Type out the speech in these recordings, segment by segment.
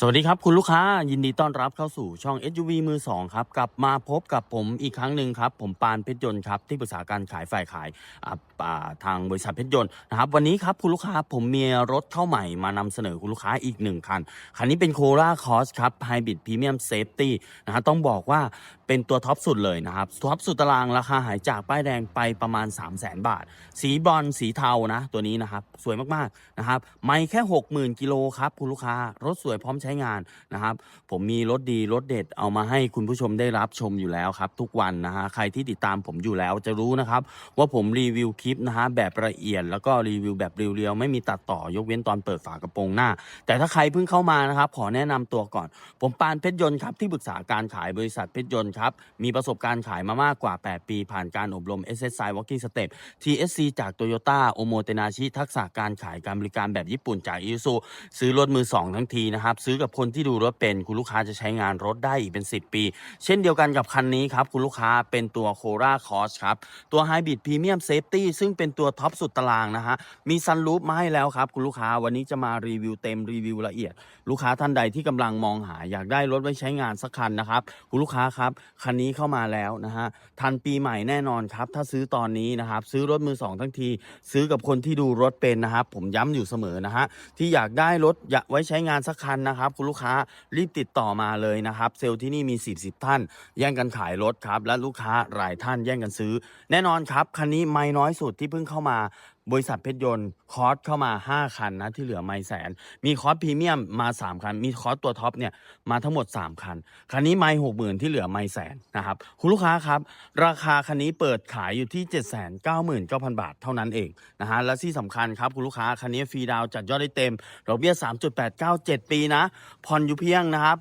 สวัสดีครับ คุณลูกค้ายินดีต้อนรับเข้าสู่ช่อง SUV มือ 2 ครับ กลับมาพบกับผมอีกครั้งหนึ่งครับ ผมปานเพชรยนต์ครับ ที่ปรึกษาการขายฝ่ายขายาอ่าทางบริษัทเพชรยนต์นะครับวันนี้ครับคุณลูกค้าผมมีรถเข้าใหม่มานำเสนอคุณลูกค้าอีกหนึ่งคัน คันนี้เป็นโคราคอสครับไฮบริดพรีเมียมเซฟตี้นะฮะต้องบอกว่า เป็นตัวท็อปสุดเลยนะครับท็อปสุดตารางราคาหายจากป้ายแดงไปประมาณ 3 0 0 0 0 0บาท สีบอลสีเทานะ ตัวนี้นะครับ สวยมากๆนะครับ ไม่แค่ 60,000กิโลครับคุณลูกค้ารถสวยพร้อมใช้งานนะครับ ผมมีรถดีรถเด็ดเอามาให้คุณผู้ชมได้รับชมอยู่แล้วครับ ทุกวันนะฮะใครที่ติดตามผมอยู่แล้วจะรู้นะครับ ว่าผมรีวิวคลิปนะฮะแบบละเอียด แล้วก็รีวิวแบบเรียวๆไม่มีตัดต่อยกเว้นตอนเปิดฝากระโปรงหน้า แต่ถ้าใครเพิ่งเข้ามานะครับขอแนะนำตัวก่อน ผมปานเพชรยนต์ครับที่ปรึกษาการขายบริษัทเพชรยนต์ครับ มีประสบการณ์ขายมามากกว่า 8 ปี ผ่านการอบรม SSI Walking Step TSC จาก Toyota o m o t e n a s h i ทักษะการขายการบริการแบบญี่ปุ่นจาก i s u ซื้อรถมือ 2 ทั้งทีนะครับ ซื้อกับคนที่ดูรถเป็น คุณลูกค้าจะใช้งานรถได้อีกเป็น 10 ปี เช่นเดียวกันกับคันนี้ครับ คุณลูกค้าเป็นตัวโคราคอสครับตัว Hybrid Premium Safety ซึ่งเป็นตัวท็อปสุดตารางนะฮะมีซันรูปมาให้แล้วครับคุณลูกค้าวันนี้จะมารีวิวเต็มรีวิวละเอียด ลูกค้าท่านใดที่กำลังมองหาอยากได้รถไว้ใช้งานสักคันนะครับคุณลูกค้าครับคันนี้เข้ามาแล้วนะฮะทันปีใหม่แน่นอนครับ ถ้าซื้อตอนนี้นะครับซื้อรถมือสองทั้งที ซื้อกับคนที่ดูรถเป็นนะครับผมย้ำอยู่เสมอนะฮะที่อยากได้รถอยากไว้ใช้งานสักคันนะครับ คุณลูกค้ารีบติดต่อมาเลยนะครับ เซลล์ที่นี่มี40 10ท่าน แย่งกันขายรถครับและลูกค้าหลายท่านแย่งกันซื้อ แน่นอนครับคันนี้ไม่น้อยสุดที่เพิ่งเข้ามา บริษัทเพชรยนต์คอร์สเข้ามา 5 คันนะที่เหลือไม่แสน มีคอร์สพรีเมียมมา 3 คัน มีคอร์สตัวท็อปเนี่ยมาทั้งหมด 3 คัน คันนี้ไม่หกหมื่นที่เหลือไม่แสนนะครับคุณลูกค้าครับ ราคาคันนี้เปิดขายอยู่ที่ 799,000 บาทเท่านั้นเองนะฮะและที่สำคัญครับคุณลูกค้าคันนี้ฟรีดาวจัดยอดได้เต็มดอกเบี้ย3.897 ปีนะผ่อนอยู่เพียงนะครับ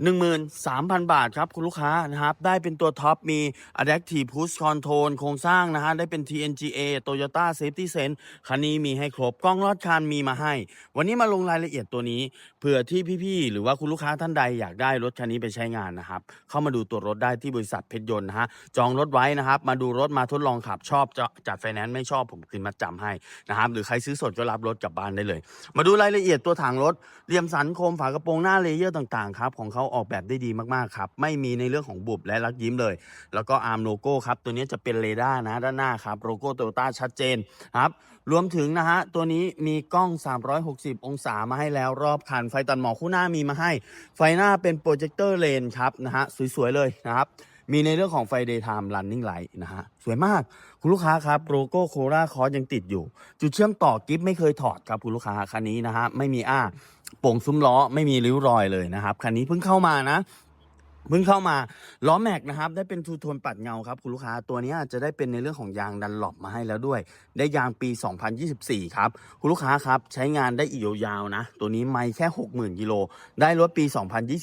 13,000 บาทครับ คุณลูกค้านะครับ ได้เป็นตัวท็อปมี Adaptive Push Control โครงสร้างนะฮะ ได้เป็น TNGA Toyota Safety Sense คันนี้มีให้ครบ กล้องลอดคานมีมาให้ วันนี้มาลงรายละเอียดตัวนี้ เผื่อที่พี่ๆ หรือว่าคุณลูกค้าท่านใดอยากได้รถคันนี้ไปใช้งานนะครับ เข้ามาดูตัวรถได้ที่บริษัทเพชรยนต์นะฮะ จองรถไว้นะครับ มาดูรถมาทดลองขับชอบจะจัดไฟแนนซ์ไม่ชอบผมคืนมาจำให้นะครับ หรือใครซื้อสดก็รับรถกลับบ้านได้เลย มาดูรายละเอียดตัวถังรถ เรียมสันโคมฝากระโปรงหน้าเลเยอร์ต่างๆครับของเขาออกแบบได้ดีมากๆครับ ไม่มีในเรื่องของบุบและลักยิ้มเลย แล้วก็อาร์มโลโก้ครับ ตัวนี้จะเป็นเรดาร์นะด้านหน้าครับ โลโก้โตโยต้าชัดเจนครับ รวมถึงนะฮะ ตัวนี้มีกล้อง 360 องศามาให้แล้วรอบคัน ไฟตัดหมอกคู่หน้ามีมาให้ ไฟหน้าเป็นโปรเจคเตอร์เลนครับนะฮะ สวยๆเลยนะครับ มีในเรื่องของไฟ daytime running light นะฮะ สวยมากคุณลูกค้าครับโลโก้โคราคอร์ยังติดอยู่ จุดเชื่อมต่อกิฟไม่เคยถอดครับคุณลูกค้าคันนี้นะฮะไม่มีอ้าโป่งซุ้มล้อไม่มีริ้วรอยเลยนะครับคันนี้เพิ่งเข้ามานะ เพิ่งเข้ามาล้อแม็กนะครับ ได้เป็นทูโทนปัดเงาครับ คุณลูกค้าตัวนี้จะได้เป็นในเรื่องของยางดันหลบมาให้แล้วด้วย ได้ยางปี 2024 ครับ คุณลูกค้าครับ ใช้งานได้อีกยาวๆนะ ตัวนี้ไม่แค่ 60,000กิโลได้รถปี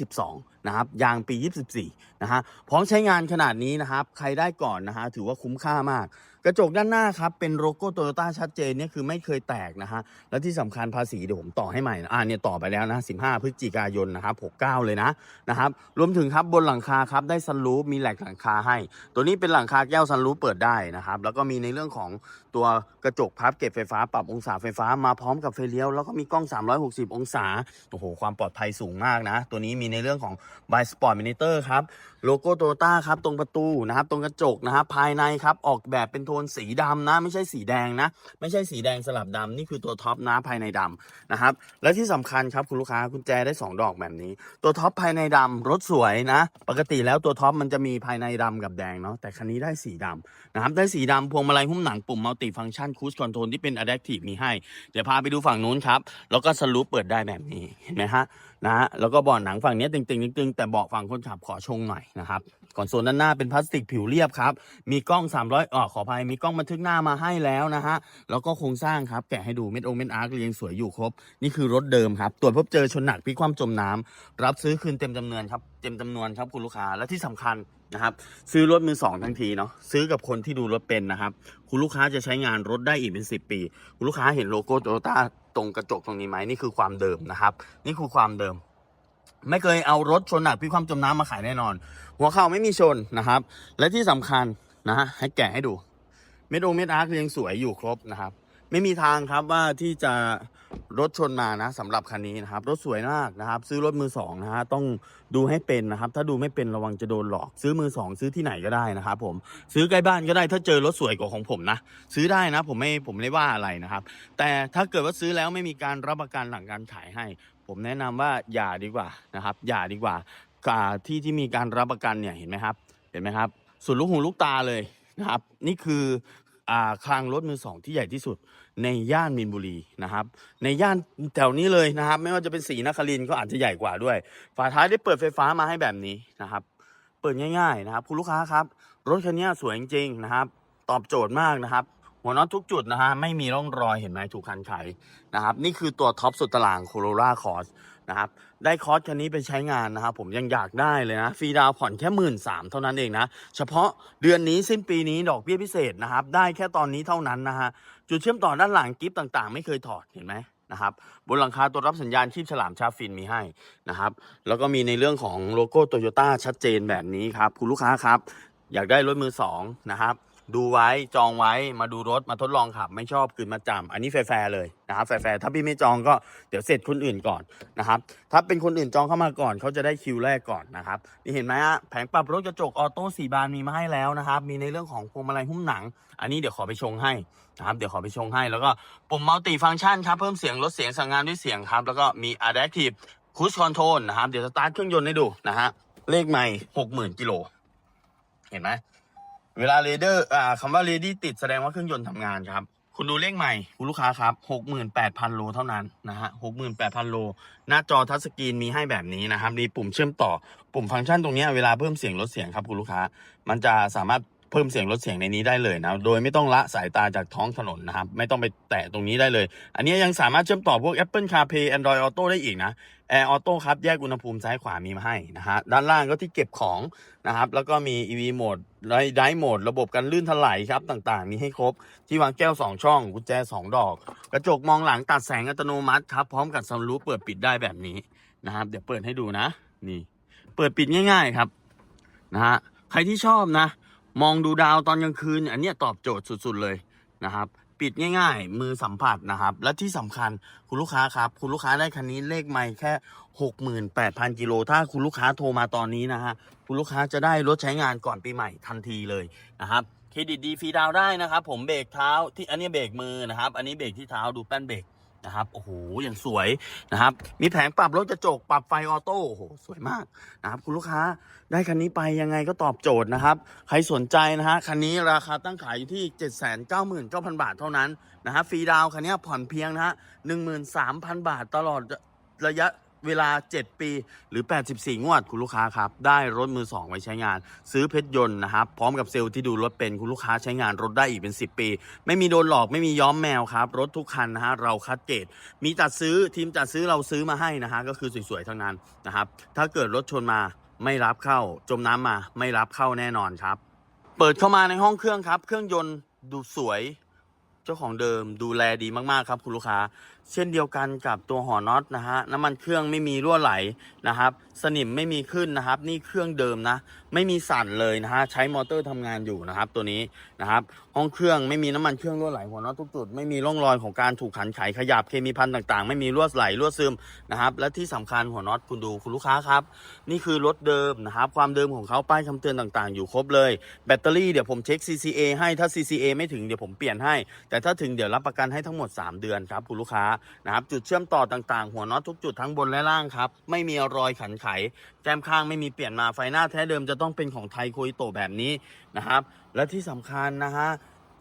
2022 นะครับ ยางปี 24 นะฮะพร้อมใช้งานขนาดนี้นะครับ ใครได้ก่อนนะฮะถือว่าคุ้มค่ามาก กระจกด้านหน้าครับ เป็นโลโก้โตโยต้าชัดเจนเนี่ยคือไม่เคยแตกนะฮะ และที่สำคัญภาษีเดี๋ยวผมต่อให้ใหม่นะอ่าเนี่ยต่อไปแล้วนะ15 พฤศจิกายนนะครับ69 เลยนะนะครับ รวมถึงครับบนหลังคาครับได้ซันรูฟมีแหลกหลังคาให้ ตัวนี้เป็นหลังคาแก้วซันรูฟเปิดได้นะครับ แล้วก็มีในเรื่องของตัวกระจกพับเก็บไฟฟ้าปรับองศาไฟฟ้ามาพร้อมกับไฟเลี้ยว แล้วก็มีกล้อง 360 องศา โอ้โห ความปลอดภัยสูงมากนะ ตัวนี้มีในเรื่องของ by Sport Monitor ครับโลโก้โตโยต้าครับตรงประตูนะครับตรงกระจกนะครับภายในครับออกแบบเป็นโทนสีดำนะ ไม่ใช่สีแดงนะ ไม่ใช่สีแดงสลับดำนี่คือตัวท็อปนะภายในดำนะครับและที่สำคัญครับคุณลูกค้ากุญแจได้ 2 ดอกแบบนี้ ตัวท็อปภายในดำรถสวยนะ ปกติแล้วตัวท็อปมันจะมีภายในดำกับแดงเนาะแต่คันนี้ได้สีดำนะครับได้สีดำพวงมาลัยหุ้มหนังปุ่มมัลติฟัง c t ชันคู e คอนโทรลที่เป็น Adaptive มีให้ เดี๋ยวพาไปดูฝั่งนู้นครับแล้วก็สลูปเปิดได้แบบนี้เห็นไหมฮะ นะฮะแล้วก็เบาะหนังฝั่งนี้ตึงๆตึงๆแต่เบาะฝั่งคนขับขอชงหน่อยนะครับก่อนส่วนด้านหน้าเป็นพลาสติกผิวเรียบครับ มีกล้อง 300อ่อขออภัยมีกล้องบันทึกหน้ามาให้แล้วนะฮะแล้วก็โครงสร้างครับแกะให้ดูเม็ดองเม็ดอาร์คเรียงสวยอยู่ครบ นี่คือรถเดิมครับ ตรวจพบเจอชนหนักพิคว่ำจมน้ำรับซื้อคืนเต็มจำนวนครับเต็มจำนวนครับคุณลูกค้าและที่สำคัญนะครับซื้อรถมือสองทั้งทีเนาะซื้อกับคนที่ดูรถเป็นนะครับ คุณลูกค้าจะใช้งานรถได้อีกเป็น 10 ปี คุณลูกค้าเห็นโลโก้โตโยต้า ตรงกระจกตรงนี้ไหมนี่คือความเดิมนะครับ นี่คือความเดิม ไม่เคยเอารถชนหนักพี่ความจมน้ำมาขายแน่นอน หัวเข่าไม่มีชนนะครับ และที่สำคัญนะฮะให้แกะให้ดูเม็ดโอเม็ดอาร์คเรียงสวยอยู่ครบนะครับ ไม่มีทางครับว่าที่จะรถชนมานะสำหรับคันนี้นะครับ รถสวยมากนะครับ ซื้อรถมือสองนะฮะต้องดูให้เป็นนะครับ ถ้าดูไม่เป็นระวังจะโดนหลอก ซื้อมือสองซื้อที่ไหนก็ได้นะครับผมซื้อใกล้บ้านก็ได้ถ้าเจอรถสวยกว่าของผมนะ ซื้อได้นะผมไม่ผมไม่ได้ว่าอะไรนะครับ แต่ถ้าเกิดว่าซื้อแล้วไม่มีการรับประกันหลังการขายให้ ผมแนะนำว่าอย่าดีกว่านะครับ อย่าดีกว่าที่ที่มีการรับประกันเนี่ยเห็นไหมครับ เห็นไหมครับสุดลูกหูลูกตาเลยนะครับ นี่คือ คลังรถมือสองที่ใหญ่ที่สุด ในย่านมีนบุรีนะครับ ในย่านแถวนี้เลยนะครับ ไม่ว่าจะเป็นสีนครินก็อาจจะใหญ่กว่าด้วย ฝาท้ายได้เปิดไฟฟ้ามาให้แบบนี้นะครับ เปิดง่าย ๆ นะครับ คุณลูกค้าครับ รถคันนี้สวยจริงๆนะครับ ตอบโจทย์มากนะครับ หัวน็อตทุกจุดนะฮะไม่มีร่องรอยเห็นไหมถูกคันไขนะครับ นี่คือตัวท็อปสุดตารางโคโรล่าคอร์ส นะครับ ได้คอร์สคันนี้ไปใช้งานนะครับ ผมยังอยากได้เลยนะฟรีดาวผ่อนแค่หมื่นสามเท่านั้นเองนะ เฉพาะเดือนนี้สิ้นปีนี้ดอกเบี้ยพิเศษนะครับ ได้แค่ตอนนี้เท่านั้นนะฮะจุดเชื่อมต่อด้านหลังกิฟต์ต่างๆ ไม่เคยถอดเห็นไหมนะครับบนหลังคาตัวรับสัญญาณชีพฉลามชาฟินมีให้นะครับแล้วก็มีในเรื่องของโลโก้โตโยต้าชัดเจนแบบนี้ครับ คุณลูกค้าครับ อยากได้รถมือสองนะครับ ดูไว้จองไว้มาดูรถมาทดลองขับ ไม่ชอบคืนมาจำอันนี้แฟร์เลยนะครับแฟร์ถ้าพี่ไม่จองก็เดี๋ยวเสร็จคนอื่นก่อนนะครับถ้าเป็นคนอื่นจองเข้ามาก่อนเขาจะได้คิวแรกก่อนนะครับนี่เห็นไหมฮะแผงปรับรถกระจกออโต้สีบานมีมาให้แล้วนะครับมีในเรื่องของพวงมาลัยหุ้มหนัง อันนี้เดี๋ยวขอไปชงให้นะครับเดี๋ยวขอไปชงให้ แล้วก็ปุ่มมัลติฟังก์ชันครับเพิ่มเสียงลดเสียงสั่งงานด้วยเสียงครับแล้วก็มี adaptive cruise control นะครับเดี๋ยวสตาร์ทเครื่องยนต์ให้ดูนะฮะเลขไม่หกหมื่นกิโลเห็นไหม เวลาเรเดอร์อ่าคำว่าเรดี้ติดแสดงว่าเครื่องยนต์ทำงานครับ คุณดูเลขใหม่คุณลูกค้าครับ 68,000 โลเท่านั้นนะฮะ 68,000 โล หน้าจอทัชสกรีนมีให้แบบนี้นะครับ มีปุ่มเชื่อมต่อ ปุ่มฟังก์ชันตรงนี้เวลาเพิ่มเสียงลดเสียงครับคุณลูกค้า มันจะสามารถ เพิ่มเสียงลดเสียงในนี้ได้เลยนะ โดยไม่ต้องละสายตาจากท้องถนนนะครับ ไม่ต้องไปแตะตรงนี้ได้เลย อันนี้ยังสามารถเชื่อมต่อพวก Apple CarPlay Android Auto ได้อีกนะ Air Auto ครับ แยกอุณหภูมิซ้ายขวามีมาให้นะฮะ ด้านล่างก็ที่เก็บของนะครับ แล้วก็มี EV โหมดไดโหมด ระบบกันลื่นถลายครับ ต่างๆ มีให้ครบ ที่วางแก้ว 2 ช่อง กุญแจ 2 ดอก กระจกมองหลังตัดแสงอัตโนมัติครับ พร้อมกับซันรูฟเปิดปิดได้แบบนี้นะครับ เดี๋ยวเปิดให้ดูนะ นี่ เปิดปิดง่าย ๆ ครับ นะฮะ ใครที่ชอบนะ มองดูดาวตอนกลางคืน อันนี้ตอบโจทย์สุดๆเลยนะครับ ปิดง่ายๆ มือสัมผัสนะครับ และที่สำคัญคุณลูกค้าครับ คุณลูกค้าได้คันนี้เลขไม่แค่ 68,000กิโลถ้าคุณลูกค้าโทรมาตอนนี้นะฮะคุณลูกค้าจะได้รถใช้งานก่อนปีใหม่ทันทีเลยนะครับเครดิตดีฟรีดาวได้นะครับ ผมเบรกเท้าที่อันนี้เบรกมือนะครับ อันนี้เบรกที่เท้าดูแป้นเบรก นะครับโอ้โหอย่างสวยนะครับ มีแผงปรับรถกระจกปรับไฟออโต้โอ้โหสวยมากนะครับคุณลูกค้าได้คันนี้ไปยังไงก็ตอบโจทย์นะครับ ใครสนใจนะฮะคันนี้ราคาตั้งขายอยู่ที่ 799,000 บาทเท่านั้นนะฮะฟรีดาวน์คันนี้ผ่อนเพียงนะฮะ13,000 บาทตลอดระยะ เวลา 7 ปีหรือ 84 งวดคุณลูกค้าครับ ได้รถมือ 2 ไว้ใช้งาน ซื้อเพชรยนต์นะครับ พร้อมกับเซลล์ที่ดูรถเป็นคุณลูกค้าใช้งานรถได้อีกเป็น 10 ปี ไม่มีโดนหลอกไม่มีย้อมแมวครับ รถทุกคันนะฮะเราคัดเกรดมีจัดซื้อทีมจัดซื้อเราซื้อมาให้นะฮะก็คือสวยๆทั้งนั้นนะครับถ้าเกิดรถชนมาไม่รับเข้า จมน้ำมาไม่รับเข้าแน่นอนครับ เปิดเข้ามาในห้องเครื่องครับ เครื่องยนต์ดูสวย เจ้าของเดิมดูแลดีมากๆครับ คุณลูกค้า เช่นเดียวกันกับตัวหอน็อตนะฮะน้ำมันเครื่องไม่มีรั่วไหลนะครับ สนิมไม่มีขึ้นนะครับ นี่เครื่องเดิมนะ ไม่มีสั่นเลยนะฮะใช้มอเตอร์ทำงานอยู่นะครับ ตัวนี้นะครับ ห้องเครื่องไม่มีน้ำมันเครื่องรั่วไหลหัวน็อตทุกจุดไม่มีร่องรอยของการถูกขันไขขยับเคมีพันต่างๆ ไม่มีรั่วไหลรั่วซึมนะครับ และที่สำคัญหัวน็อตคุณดูคุณลูกค้าครับ นี่คือรถเดิมนะครับ ความเดิมของเขาป้ายคำเตือนต่างๆ อยู่ครบเลย แบตเตอรี่เดี๋ยวผมเช็ค CCA ให้ถ้า CCA ไม่ถึงเดี๋ยวผมเปลี่ยนให้ แต่ถ้าถึงเดี๋ยวรับประกันให้ทั้งหมด 3 เดือนครับคุณลูกค้านะครับจุดเชื่อมต่อต่างๆ หัวน็อตทุกจุดทั้งบนและล่างครับ ไม่มีรอยขันไข แก้มข้างไม่มีเปลี่ยนมาไฟหน้าแท้เดิมจะต้องเป็นของไทยโคอิโตแบบนี้นะครับ และที่สำคัญนะฮะ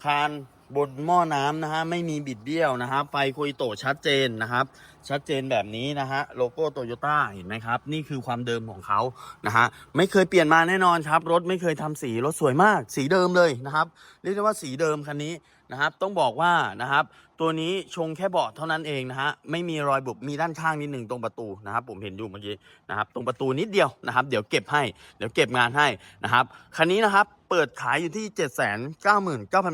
คานบนหม้อน้ำนะฮะไม่มีบิดเบี้ยวนะครับไฟโคอิโตชัดเจนนะครับ ชัดเจนแบบนี้นะฮะโลโก้โตโยต้าเห็นไหมครับ นี่คือความเดิมของเขานะฮะไม่เคยเปลี่ยนมาแน่นอนครับ รถไม่เคยทำสีรถสวยมาก สีเดิมเลยนะครับ เรียกได้ว่าสีเดิมคันนี้ นะครับ ต้องบอกว่านะครับ ตัวนี้ชงแค่เบาะเท่านั้นเองนะฮะไม่มีรอยบุบมีด้านข้างนิดหนึ่งตรงประตูนะครับ ผมเห็นอยู่เมื่อกี้นะครับ ตรงประตูนิดเดียวนะครับ เดี๋ยวเก็บให้เดี๋ยวเก็บงานให้นะครับคันนี้นะครับ เปิดขายอยู่ที่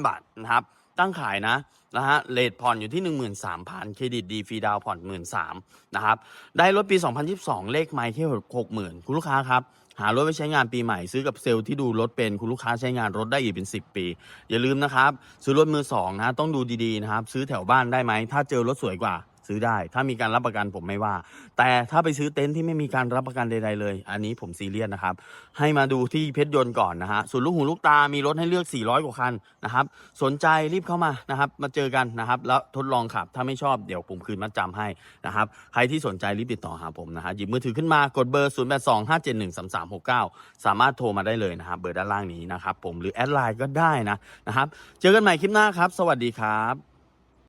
799,000 บาทนะครับ ตั้งขายนะนะฮะเลทผ่อนอยู่ที่ 13,000 เครดิตดีฟรีดาวผ่อน 13,000นะครับ ได้รถปี 2022 เลขไมค์แค่60,000 คุณลูกค้าครับ หารถไปใช้งานปีใหม่ซื้อกับเซลล์ที่ดูรถเป็นคุณลูกค้าใช้งานรถได้อีกเป็น 10 ปี อย่าลืมนะครับ ซื้อรถมือสองนะต้องดูดีๆนะครับ ซื้อแถวบ้านได้ไหมถ้าเจอรถสวยกว่า ซื้อได้ ถ้ามีการรับประกันผมไม่ว่า แต่ถ้าไปซื้อเต็นท์ที่ไม่มีการรับประกันใดๆเลย อันนี้ผมซีเรียสนะครับ ให้มาดูที่เพชรยนต์ก่อนนะฮะส่วนลูกหูลูกตามีรถให้เลือก 400 กว่าคันนะครับสนใจรีบเข้ามานะครับมาเจอกันนะครับแล้วทดลองขับถ้าไม่ชอบเดี๋ยวผมคืนมัดจำให้นะครับใครที่สนใจรีบติดต่อหาผมนะฮะหยิบมือถือขึ้นมากดเบอร์ 0 8 2 5 7 1 3 3 6 9 สามารถโทรมาได้เลยนะครับเบอร์ด้านล่างนี้นะครับผมหรือแอดไลน์ก็ได้นะนะครับเจอกันใหม่คลิปหน้าครับ สวัสดีครับ